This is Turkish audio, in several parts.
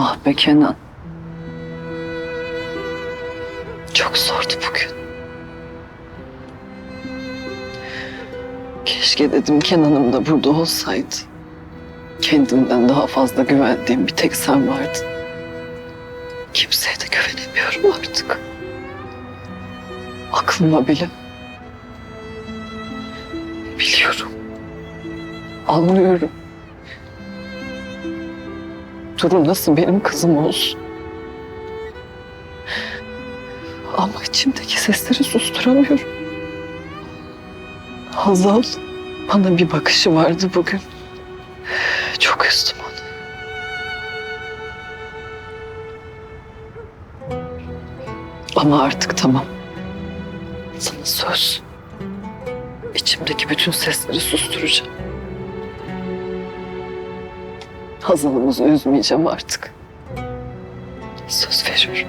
Ah be Kenan. Çok zordu bugün. Keşke dedim Kenan'ım da burada olsaydı. Kendimden daha fazla güvendiğim bir tek sen vardın. Kimseye de güvenemiyorum artık. Aklıma bile. Biliyorum. Anlıyorum. Duru nasıl benim kızım olsun. Ama içimdeki sesleri susturamıyorum. Hazal bana bir bakışı vardı bugün. Çok üzdüm onu. Ama artık tamam. Sana söz. İçimdeki bütün sesleri susturacağım. Hazal'ımızı üzmeyeceğim artık. Söz veriyorum.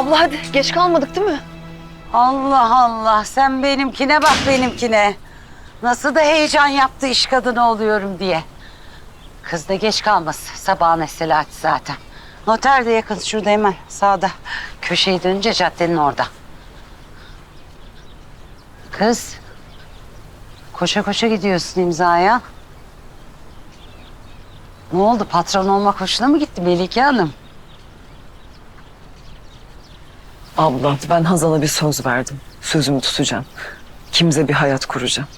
Abla hadi geç kalmadık değil mi? Allah Allah sen benimkine bak benimkine. Nasıl da heyecan yaptı iş kadını oluyorum diye. Kız da geç kalmasın. Sabahın esselati zaten. Noter de yakın şurada hemen sağda. Köşeyi dönünce caddenin orada. Kız. Koşa koşa gidiyorsun imzaya. Ne oldu patron olmak hoşuna mı gitti Melike Hanım? Abla ben Hazal'a bir söz verdim. Sözümü tutacağım. Kimse bir hayat kuracağım.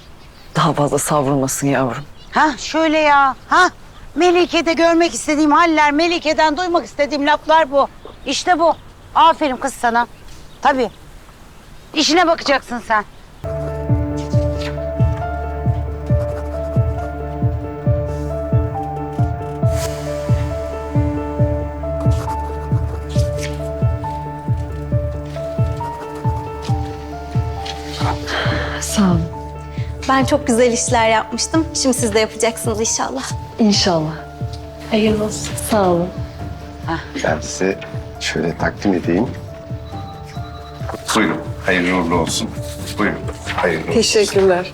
Daha fazla savrulmasın yavrum. Ha şöyle ya. Ha Melike'de görmek istediğim haller, Melike'den duymak istediğim laflar bu. İşte bu. Aferin kız sana. Tabii. İşine bakacaksın sen. Ben çok güzel işler yapmıştım. Şimdi siz de yapacaksınız inşallah. İnşallah. Hayırlı olsun. Sağ olun. Ben size şöyle takdim edeyim. Buyurun. Hayırlı uğurlu olsun. Buyurun. Hayırlı olsun. Teşekkürler.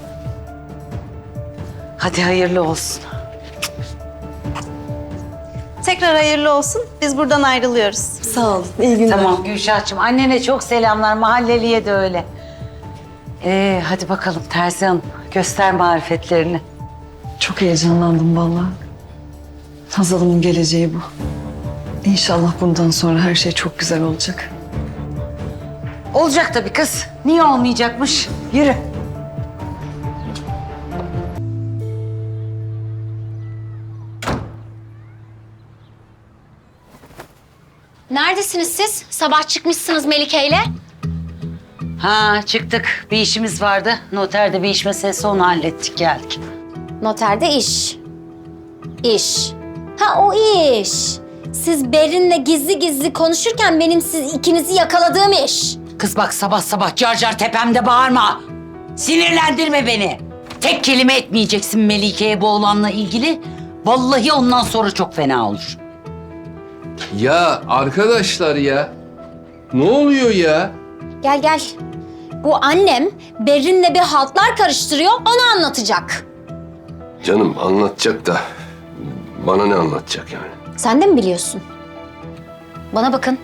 Hadi hayırlı olsun. Tekrar hayırlı olsun. Biz buradan ayrılıyoruz. Sağ olun. İyi günler. Tamam Gülşah'cığım. Annene çok selamlar. Mahalleliye de öyle. Ee, hadi bakalım Terzi Hanım. Göster marifetlerini. Çok heyecanlandım vallahi. Hazal'ımın geleceği bu. İnşallah bundan sonra her şey çok güzel olacak. Olacak tabii kız. Niye olmayacakmış? Yürü. Neredesiniz siz? Sabah çıkmışsınız Melike ile. Ha çıktık. Bir işimiz vardı. Noterde bir iş meselesi onu hallettik geldik. Noterde iş. İş. Ha o iş. Siz Berin'le gizli gizli konuşurken benim siz ikinizi yakaladığım iş. Kız bak sabah sabah car car tepemde bağırma. Sinirlendirme beni. Tek kelime etmeyeceksin Melike'ye bu olanla ilgili. Vallahi ondan sonra çok fena olur. Ya arkadaşlar ya. Ne oluyor ya? Gel gel. Bu annem Berin'le bir haltlar karıştırıyor onu anlatacak. Canım anlatacak da bana ne anlatacak yani? Sen de mi biliyorsun? Bana bakın.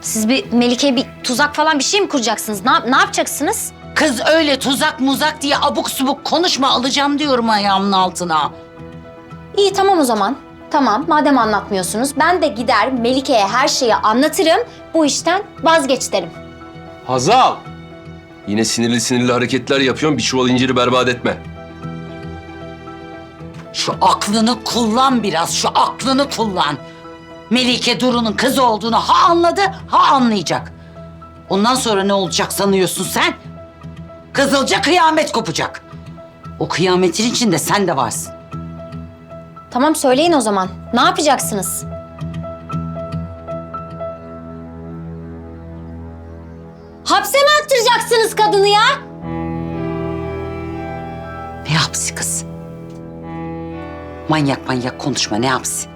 Siz bir Melike'ye bir tuzak falan bir şey mi kuracaksınız? Ne, yap- ne yapacaksınız? Kız öyle tuzak muzak diye abuk subuk konuşma alacağım diyorum ayağımın altına. İyi tamam o zaman. Tamam madem anlatmıyorsunuz ben de gider Melike'ye her şeyi anlatırım. Bu işten vazgeç derim. Hazal. Yine sinirli sinirli hareketler yapıyorsun. Bir çuval inciri berbat etme. Şu aklını kullan biraz, şu aklını kullan. Melike Duru'nun kız olduğunu ha anladı, ha anlayacak. Ondan sonra ne olacak sanıyorsun sen? Kızılca kıyamet kopacak. O kıyametin içinde sen de varsın. Tamam söyleyin o zaman. Ne yapacaksınız? Hapse mi attıracaksınız kadını ya? Ne yapsın kız? Manyak manyak konuşma ne yapsın?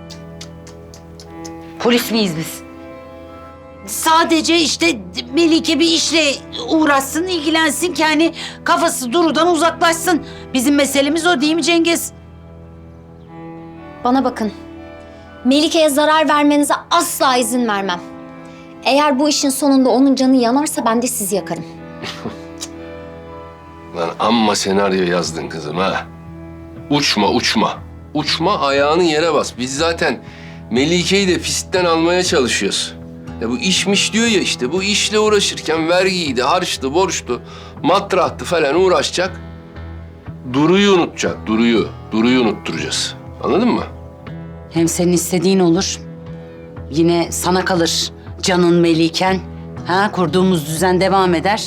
Polis miyiz biz? Sadece işte Melike bir işle uğraşsın, ilgilensin ki hani kafası Duru'dan uzaklaşsın. Bizim meselemiz o değil mi Cengiz? Bana bakın. Melike'ye zarar vermenize asla izin vermem. Eğer bu işin sonunda onun canı yanarsa ben de sizi yakarım. Lan amma senaryo yazdın kızım ha. Uçma uçma. Uçma ayağını yere bas. Biz zaten Melike'yi de pistten almaya çalışıyoruz. Ya bu işmiş diyor ya işte bu işle uğraşırken vergiydi, harçtı, borçtu, matrahtı falan uğraşacak. Duru'yu unutacak, Duru'yu. Duru'yu unutturacağız. Anladın mı? Hem senin istediğin olur. Yine sana kalır canın Meliken. Ha kurduğumuz düzen devam eder.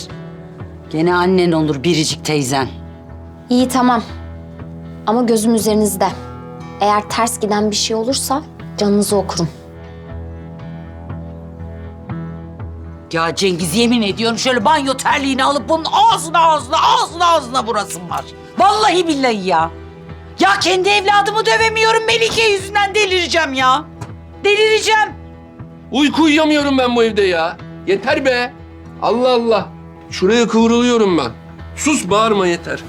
Gene annen olur biricik teyzen. İyi tamam. Ama gözüm üzerinizde. Eğer ters giden bir şey olursa canınızı okurum. Ya Cengiz yemin ediyorum şöyle banyo terliğini alıp bunun ağzına ağzına ağzına ağzına burasım var. Vallahi billahi ya. Ya kendi evladımı dövemiyorum Melike yüzünden delireceğim ya. Delireceğim. Uyku uyuyamıyorum ben bu evde ya. Yeter be. Allah Allah. Şuraya kıvrılıyorum ben. Sus bağırma yeter.